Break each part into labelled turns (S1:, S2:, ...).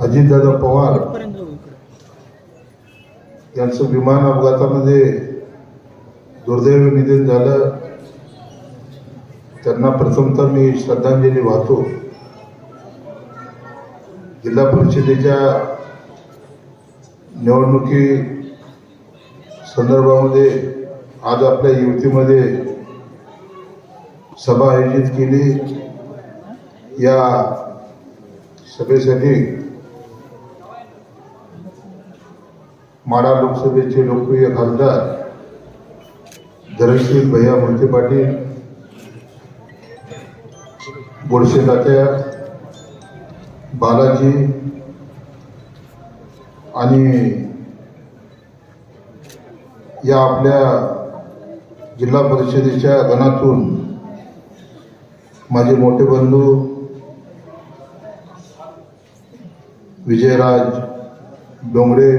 S1: अजितदादा पवार यांचं विमान अपघातामध्ये दुर्दैवी निधन झालं. त्यांना प्रथमतः मी श्रद्धांजली वाहतो. जिल्हा परिषदेच्या निवडणुकी संदर्भामध्ये आज आपल्या युवतीमध्ये सभा आयोजित केली. या सभेसाठी माडा लोकसभेचे लोकप्रिय खासदार धरणशील भैया मोहिते पाटील गोडसे तात्या बालाजी आणि या आपल्या जिल्हा परिषदेच्या गणातून माझे मोठे बंधू विजयराज डोंगरे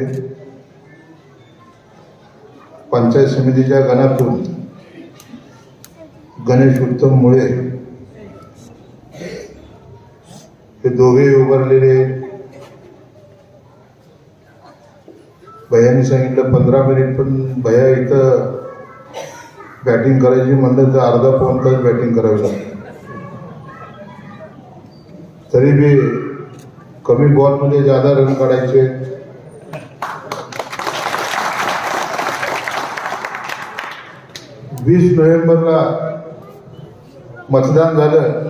S1: पंचायत समितीच्या गणातून गणेश उत्तम मुळे हे दोघे उभारलेले भैयानी सांगितलं पंधरा मिनिट पण भैया इथं बॅटिंग करायची म्हणलं तर अर्धा पाऊन तास बॅटिंग करावी लागते. तरी बी कमी बॉलमध्ये जादा रन काढायचे वीस नोव्हेंबरला मतदान झालं.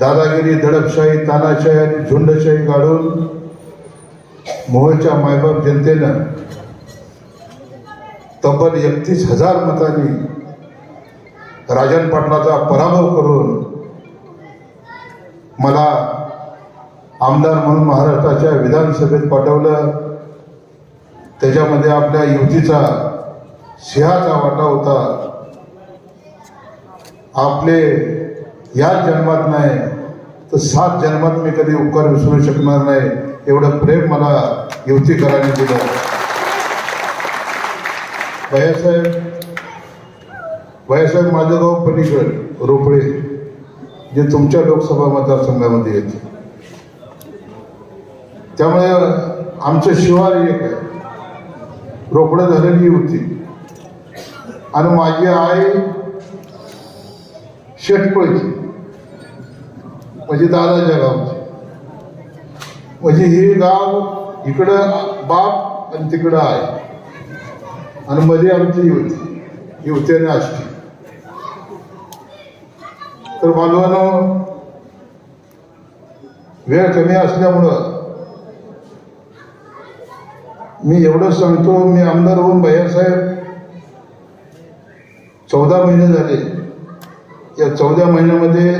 S1: दादागिरी दडपशाही तानाशाही आणि झुंडशाही काढून मोहच्या मायबाप जनतेनं तब्बल एकतीस हजार मतांनी राजन पाटलाचा पराभव करून मला आमदार म्हणून महाराष्ट्राच्या विधानसभेत पाठवलं. त्याच्यामध्ये आपल्या युतीचा सिंहाचा वाटा होता. आपले या जन्मात नाही तर सात जन्मात मी कधी उपकार विसरू शकणार नाही एवढं प्रेम मला युवतीकरांनी दिलं. भैयासाहेब भैयासाहेब माझं गाव पलीकड रोपळे जे तुमच्या लोकसभा मतदारसंघामध्ये येते. त्यामुळे आमचं शिवार एक आहे. रोपडं झालेली होती. आणि माझी आई शेटपळची. म्हणजे दादाच्या गावची. म्हणजे हे गाव इकडं बाप आणि तिकडं आहे आणि मध्ये आमची युवती युवती आणि तर बांधवानं वेळ कमी असल्यामुळं मी एवढं सांगतो मी आमदार होऊन भैयासाहेब चौदा महिने झाले. या चौदा महिन्यामध्ये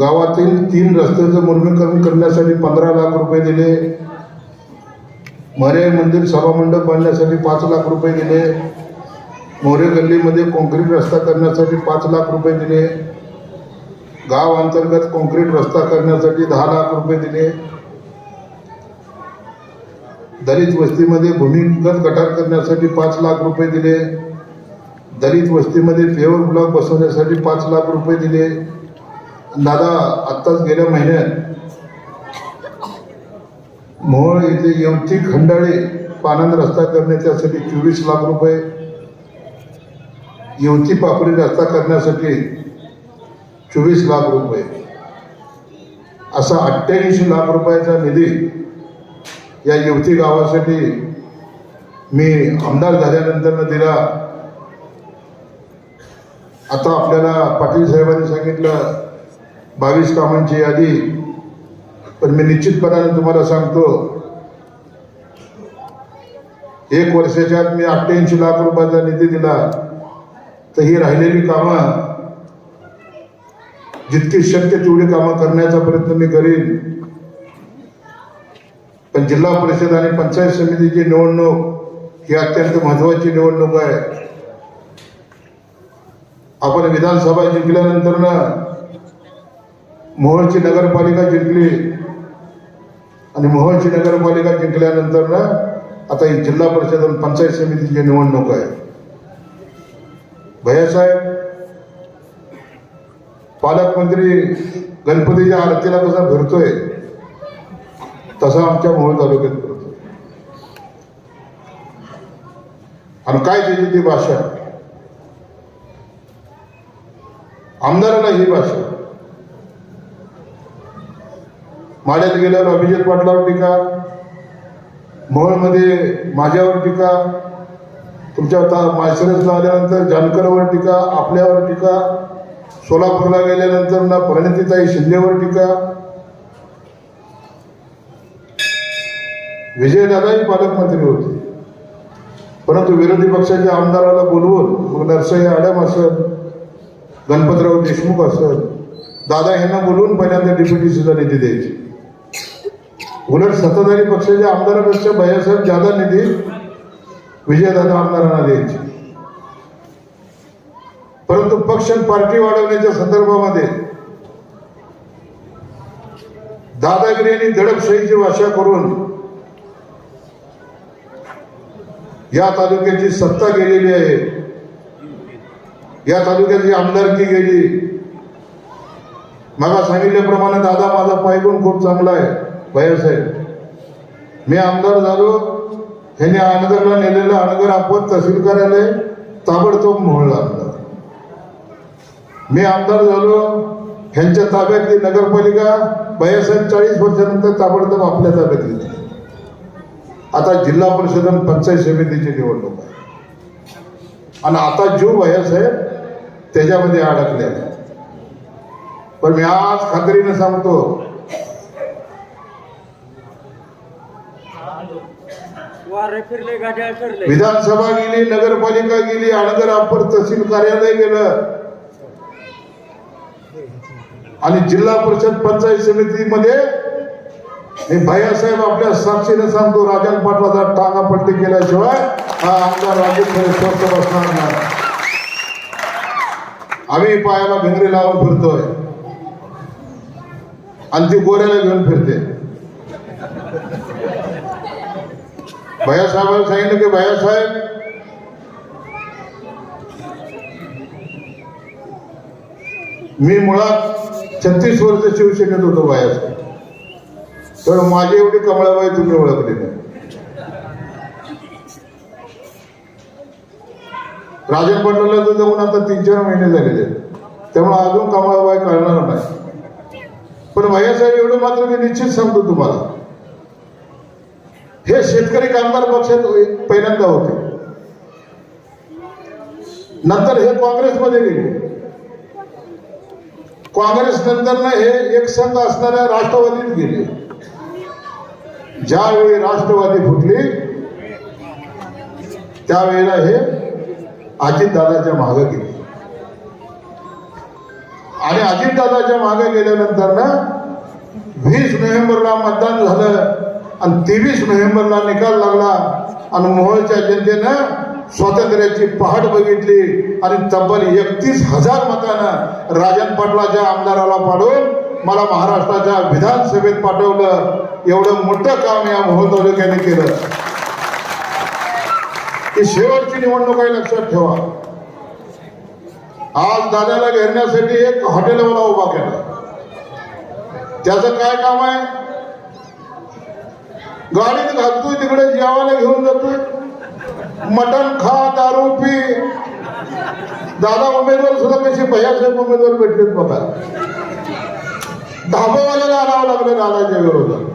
S1: गावातील तीन रस्त्याचं मुर्मीकरण करण्यासाठी पंधरा लाख रुपये दिले. मरे मंदिर सभामंडप बांधण्यासाठी पाच लाख रुपये दिले. मोरे गल्लीमध्ये कॉन्क्रीट रस्ता करण्यासाठी पाच लाख रुपये दिले. गाव अंतर्गत कॉन्क्रीट रस्ता करण्यासाठी दहा लाख रुपये दिले. दलित वस्तीमध्ये भूमिगत गटार करण्यासाठी पाच लाख रुपये दिले. दलित वस्तीमध्ये पेवर ब्लॉक बसवण्यासाठी पाच लाख रुपये दिले. दादा आत्ताच गेल्या महिन्यात मोहोळ येथे येवती खंडाळे पानंद रस्ता करण्याच्यासाठी चोवीस लाख रुपये. येवती पापडी रस्ता करण्यासाठी चोवीस लाख रुपये. असा अठ्ठ्याऐंशी लाख रुपयाचा निधी या येवती गावासाठी मी आमदार झाल्यानंतर दिला. आता आपल्याला पाटील साहेबांनी सांगितलं बावीस कामांची यादी. पण मी निश्चितपणाने तुम्हाला सांगतो एक वर्षाच्या आत मी अठ्ठ्याऐंशी लाख रुपयाचा निधी दिला. तर ही राहिलेली कामं जितकी शक्य तेवढी कामं करण्याचा प्रयत्न मी करीन. पण जिल्हा परिषद आणि पंचायत समितीची निवडणूक ही अत्यंत महत्वाची निवडणूक आहे. आपण विधानसभा जिंकल्यानंतर ना मोहोळची नगरपालिका जिंकली. आणि मोहोळची नगरपालिका जिंकल्यानंतर ना आता ही जिल्हा परिषद आणि पंचायत समितीची निवडणूक आहे. भैयासाहेब पालकमंत्री गणपतीच्या आरतीला कसा भरतोय? तसा आमच्या मोहोळ तालुक्यात भरतोय. आणि काय त्याची ती भाषा? आमदाराला ही भाषा. माड्यात गेल्यावर अभिजित पाटलावर टीका मोहोळमध्ये माझ्यावर टीका तुमच्या माळशिरसला आल्यानंतर जानकरवर टीका आपल्यावर टीका सोलापूरला गेल्यानंतर ना प्रणितीताई शिंदेवर टीका. विजयदादाही पालकमंत्री होते. परंतु विरोधी पक्षाच्या आमदाराला बोलवून मग नरसय्या आडम असेल गणपतराव देशमुख असत दादा यांना बोलून पहिल्यांदा डिप्युटीसीचा निधी द्यायची. उलट सत्ताधारी पक्षाच्या आमदारापेक्षा भैयासाहेब जादा निधी विजयदादा आमदारांना द्यायची. परंतु पक्ष पार्टी वाढवण्याच्या संदर्भामध्ये दादागिरी आणि दडपशाहीची भाषा करून या तालुक्याची सत्ता गेलेली आहे. या तालुक्याची आमदारकी गेली? मला सांगितल्याप्रमाणे दादा माझा पायगुण खूप चांगला आहे भैयासाहेब मी आमदार झालो ह्याने अनगरला नेलेलं अनगर आपण तहसील कार्यालय ताबडतोब मोहळला आमदार. मी आमदार झालो ह्यांच्या ताब्यातली नगरपालिका भैयासाहेब चाळीस वर्षानंतर ताबडतोब आपल्या ताब्यात घेतली. आता जिल्हा परिषद आणि पंचायत समितीची निवडणूक आहे. आणि आता जो भैयासाहेब त्याच्यामध्ये अडकले आहे पण मी आज खात्रीने सांगतो विधानसभा गेली नगरपालिका गेली अनगर अप्पर तहसील कार्यालय गेलं. आणि जिल्हा परिषद पंचायत समितीमध्ये मी भैयासाहेब आपल्या साक्षीने सांगतो राजन पाटलाचा टांगा पट्टी केल्याशिवाय हा आमदार राजू खरे स्वस्त बसणार नाही. आम्ही पायाला भिंगरी लावून फिरतोय. आणि ती गोऱ्याला घेऊन फिरते. भैयासाहेबांना सांगितलं की भैयासाहेब मी मुळात छत्तीस वर्ष शिवसेनेत होतो भैयासाहेब तर माझी एवढी कमळाबाई तुम्ही ओळखली नाही. राजन पाटलाला तर जाऊन आता तीन चार महिने झालेले आहेत. त्यामुळे अजून कमळाबाई कळणार नाही. पण भैयासाहेब एवढं मात्र मी निश्चित सांगतो तुम्हाला. हे शेतकरी कामगार पक्षात पहिल्यांदा होते. नंतर हे काँग्रेसमध्ये गेले. काँग्रेस नंतर हे एक संघ असणाऱ्या राष्ट्रवादीत गेले. ज्यावेळी राष्ट्रवादी फुटली त्यावेळेला हे अजितदादाच्या मागे गेले. आणि अजितदादाच्या मागे गेल्यानंतर ना वीस नोव्हेंबरला मतदान झालं आणि तेवीस नोव्हेंबरला निकाल लागला. आणि मोहोळच्या जनतेनं स्वातंत्र्याची पहाट बघितली आणि तब्बल एकतीस हजार मतानं राजन पाटलाच्या आमदाराला पाडून मला महाराष्ट्राच्या विधानसभेत पाठवलं. एवढं मोठं काम या मोहोळ तालुक्याने केलं. ही शेवटची निवडणूक आहे लक्षात ठेवा. आज दादाला घेरण्यासाठी एक हॉटेल मला उभा केला. त्याचं काय काम आहे? गाडीत घालतोय तिकडे जेवायला घेऊन जातोय. मटण खा दारू पी. दादा उमेदवार सुद्धा कशी भैयासाहेब उमेदवार भेटलेत बघा. धाबावाल्याला आणावं लागलं दादाच्या विरोधात.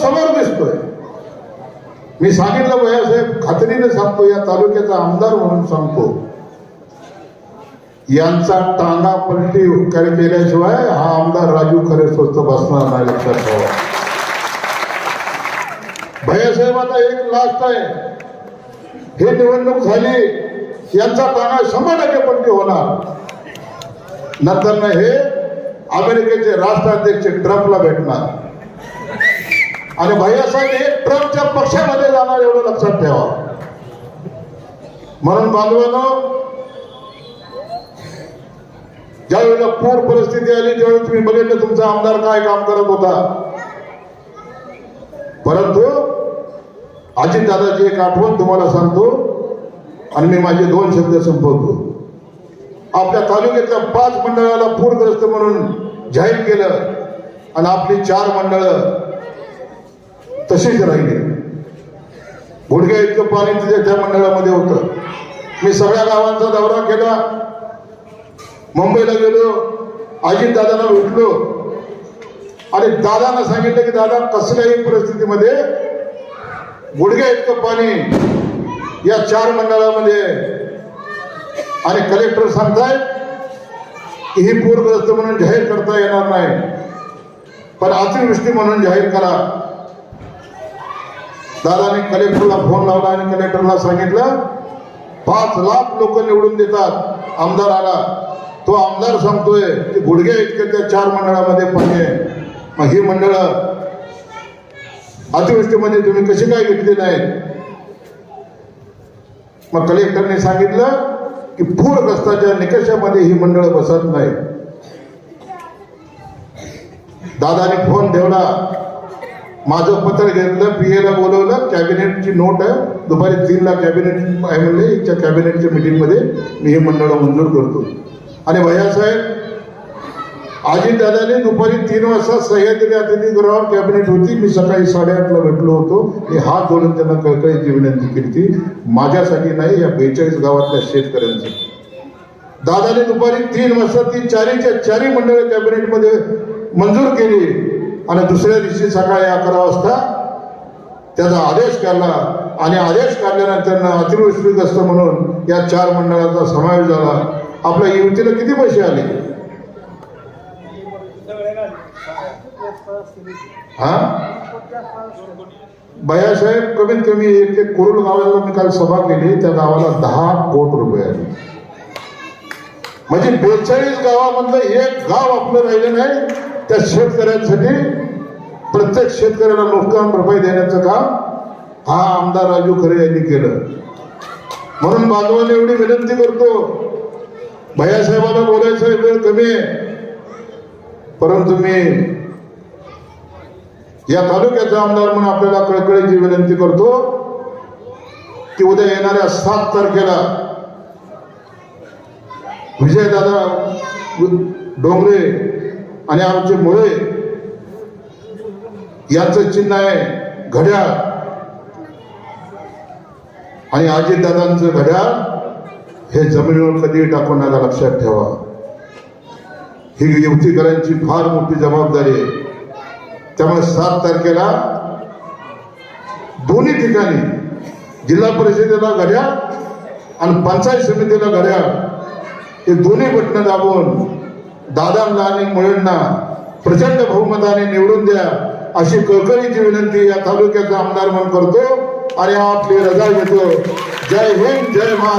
S1: समोर दिसतोय. मी सांगितलं भैयासाहेब खात्रीने सांगतो या तालुक्याचा आमदार म्हणून सांगतो. यांचा टांगा पलटी उपकार केल्याशिवाय हा आमदार राजू खरे स्वस्त बसणार नाही लक्षात ठेवा. भैयासाहेब आता एक लास्ट आहे. हे निवडणूक झाली यांचा टांगा शंभर टक्के पलटी होणार. नंतर ना हे अमेरिकेचे राष्ट्राध्यक्ष ट्रम्पला भेटणार. आणि भैयासाहेब हे ट्रम्पच्या पक्षामध्ये जाणार एवढं लक्षात ठेवा. म्हणून बांधवांनो ज्या वेळेला पूर परिस्थिती आली त्यावेळी तुम्ही बघितलं तुमचा आमदार काय काम करत होता. परंतु अजित दादाची एक आठवण तुम्हाला सांगतो आणि मी माझे दोन शब्द संपवतो. आपल्या तालुक्यातल्या पाच मंडळाला पूरग्रस्त म्हणून जाहीर केलं आणि आपली चार मंडळं तशीच राहिली. गुडघ्या इतकं पाणी तिथे त्या मंडळामध्ये होतं. मी सगळ्या गावांचा दौरा केला. मुंबईला गेलो. अजित दादांना भेटलो. आणि दादांना सांगितलं की दादा कसल्याही परिस्थितीमध्ये गुडघ्या इतकं पाणी या चार मंडळामध्ये आणि कलेक्टर सांगतायत की ही पूरग्रस्त म्हणून जाहीर करता येणार नाही. पण अतिवृष्टी म्हणून जाहीर करा. दादाने कलेक्टरला फोन लावला आणि कलेक्टरला सांगितलं पाच लाख लोक निवडून देतात. आमदार आला. तो आमदार सांगतोय की गुडघ्या इतके त्या चार मंडळामध्ये पाणी आहे मग ही मंडळ अतिवृष्टीमध्ये तुम्ही कशी काय घेतली नाहीत? मग कलेक्टरने सांगितलं की पूरग्रस्ताच्या निकषामध्ये ही मंडळ बसत नाही. दादाने फोन ठेवला. माझं पत्र घेतलं पीएला बोलवलं कॅबिनेटची नोट आहे. दुपारी तीनला कॅबिनेट आहे म्हणले इथच्या कॅबिनेटच्या मिटिंगमध्ये मी हे मंडळ मंजूर करतो. आणि भैयासाहेब दादाने दुपारी तीन वाजता सह्याद्री अतिथीगृहावर कॅबिनेट होती. मी सकाळी साडेआठला भेटलो होतो. मी हात जोडून त्यांना कळकळीची विनंती केली ती माझ्यासाठी नाही या बेचाळीस गावातल्या शेतकऱ्यांसाठी. दादाने दुपारी तीन वाजता ती चारीच्या चारी मंडळ कॅबिनेटमध्ये मंजूर केली. आणि दुसऱ्या दिवशी सकाळी अकरा वाजता त्याचा आदेश काढला. आणि आदेश काढल्यानंतर अतिवृष्टीग्रस्त म्हणून या चार मंडळाचा समावेश झाला. आपल्या युतीला किती पैसे आले? हा? भैयासाहेब कमीत कमी एक ते कुरुल गावाला मी काल सभा केली. त्या गावाला दहा कोट रुपये आले. म्हणजे बेचाळीस गावामधलं एक गाव आपलं राहिलं नाही. त्या शेतकऱ्यांसाठी प्रत्येक शेतकऱ्याला नुकसान भरपाई देण्याचं काम हा आमदार राजू खरे यांनी केलं. म्हणून बांधवांनी एवढी विनंती करतो. भैयासाहेबांना बोलायचा वेळ कमी आहे. परंतु मी या तालुक्याचा आमदार म्हणून आपल्याला कळकळीची विनंती करतो की उद्या येणाऱ्या सात तारखेला विजयदादा डोंगरे आणि आमचे मुळे याचं चिन्ह आहे घड्याळ. आणि अजितदादांचं घड्याळ हे जमिनीवर कधी टाकून आला लक्षात ठेवा. ही युवतीकरांची फार मोठी जबाबदारी आहे. त्यामुळे सात तारखेला दोन्ही ठिकाणी जिल्हा परिषदेला घड्याळ आणि पंचायत समितीला घड्याळ हे दोन्ही बटणं दाबून दादांना आणि मुळेंना प्रचंड बहुमताने निवडून द्या अशी कळकळीची विनंती या तालुक्याचा आमदार म्हणून करतो आणि आपली रजा घेतो. जय हिंद जय महाराज